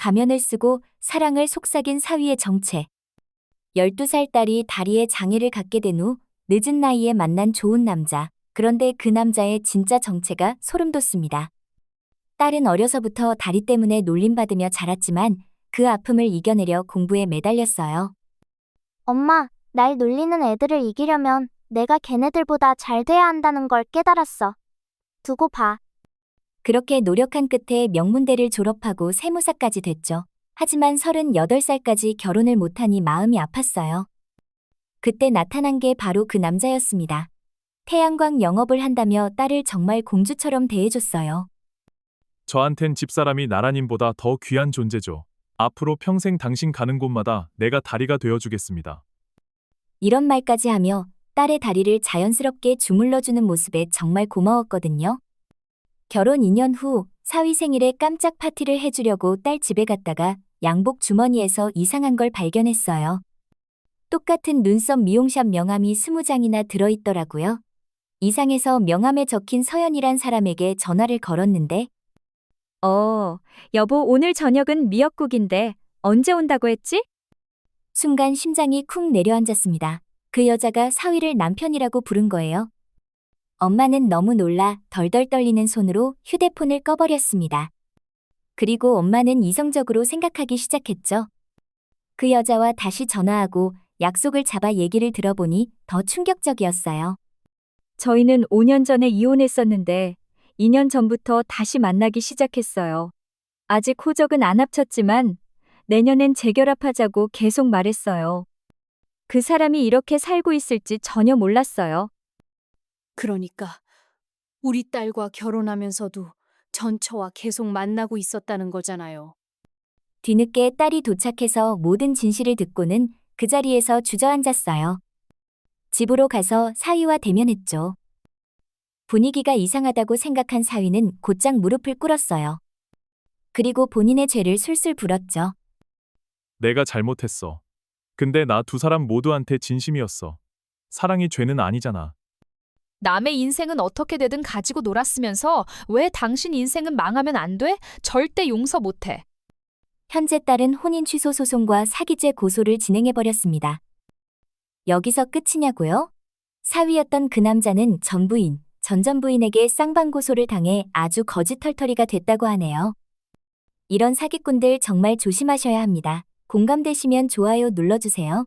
가면을 쓰고 사랑을 속삭인 사위의 정체. 12살 딸이 다리에 장애를 갖게 된 후 늦은 나이에 만난 좋은 남자. 그런데 그 남자의 진짜 정체가 소름 돋습니다. 딸은 어려서부터 다리 때문에 놀림받으며 자랐지만 그 아픔을 이겨내려 공부에 매달렸어요. 엄마, 날 놀리는 애들을 이기려면 내가 걔네들보다 잘 돼야 한다는 걸 깨달았어. 두고 봐. 그렇게 노력한 끝에 명문대를 졸업하고 세무사까지 됐죠. 하지만 38살까지 결혼을 못하니 마음이 아팠어요. 그때 나타난 게 바로 그 남자였습니다. 태양광 영업을 한다며 딸을 정말 공주처럼 대해줬어요. 저한텐 집사람이 나라님보다 더 귀한 존재죠. 앞으로 평생 당신 가는 곳마다 내가 다리가 되어주겠습니다. 이런 말까지 하며 딸의 다리를 자연스럽게 주물러주는 모습에 정말 고마웠거든요. 결혼 2년 후 사위 생일에 깜짝 파티를 해주려고 딸 집에 갔다가 양복 주머니에서 이상한 걸 발견했어요. 똑같은 눈썹 미용샵 명함이 20장이나 들어있더라고요. 이상해서 명함에 적힌 서연이란 사람에게 전화를 걸었는데 어, 여보, 오늘 저녁은 미역국인데 언제 온다고 했지? 순간 심장이 쿵 내려앉았습니다. 그 여자가 사위를 남편이라고 부른 거예요. 엄마는 너무 놀라 덜덜 떨리는 손으로 휴대폰을 꺼버렸습니다. 그리고 엄마는 이성적으로 생각하기 시작했죠. 그 여자와 다시 전화하고 약속을 잡아 얘기를 들어보니 더 충격적이었어요. 저희는 5년 전에 이혼했었는데 2년 전부터 다시 만나기 시작했어요. 아직 호적은 안 합쳤지만 내년엔 재결합하자고 계속 말했어요. 그 사람이 이렇게 살고 있을지 전혀 몰랐어요. 그러니까 우리 딸과 결혼하면서도 전처와 계속 만나고 있었다는 거잖아요. 뒤늦게 딸이 도착해서 모든 진실을 듣고는 그 자리에서 주저앉았어요. 집으로 가서 사위와 대면했죠. 분위기가 이상하다고 생각한 사위는 곧장 무릎을 꿇었어요. 그리고 본인의 죄를 술술 불었죠. 내가 잘못했어. 근데 나 두 사람 모두한테 진심이었어. 사랑이 죄는 아니잖아. 남의 인생은 어떻게 되든 가지고 놀았으면서 왜 당신 인생은 망하면 안 돼? 절대 용서 못해. 현재 딸은 혼인 취소 소송과 사기죄 고소를 진행해버렸습니다. 여기서 끝이냐고요? 사위였던 그 남자는 전 부인, 전전 부인에게 쌍방 고소를 당해 아주 거짓털털이가 됐다고 하네요. 이런 사기꾼들 정말 조심하셔야 합니다. 공감되시면 좋아요 눌러주세요.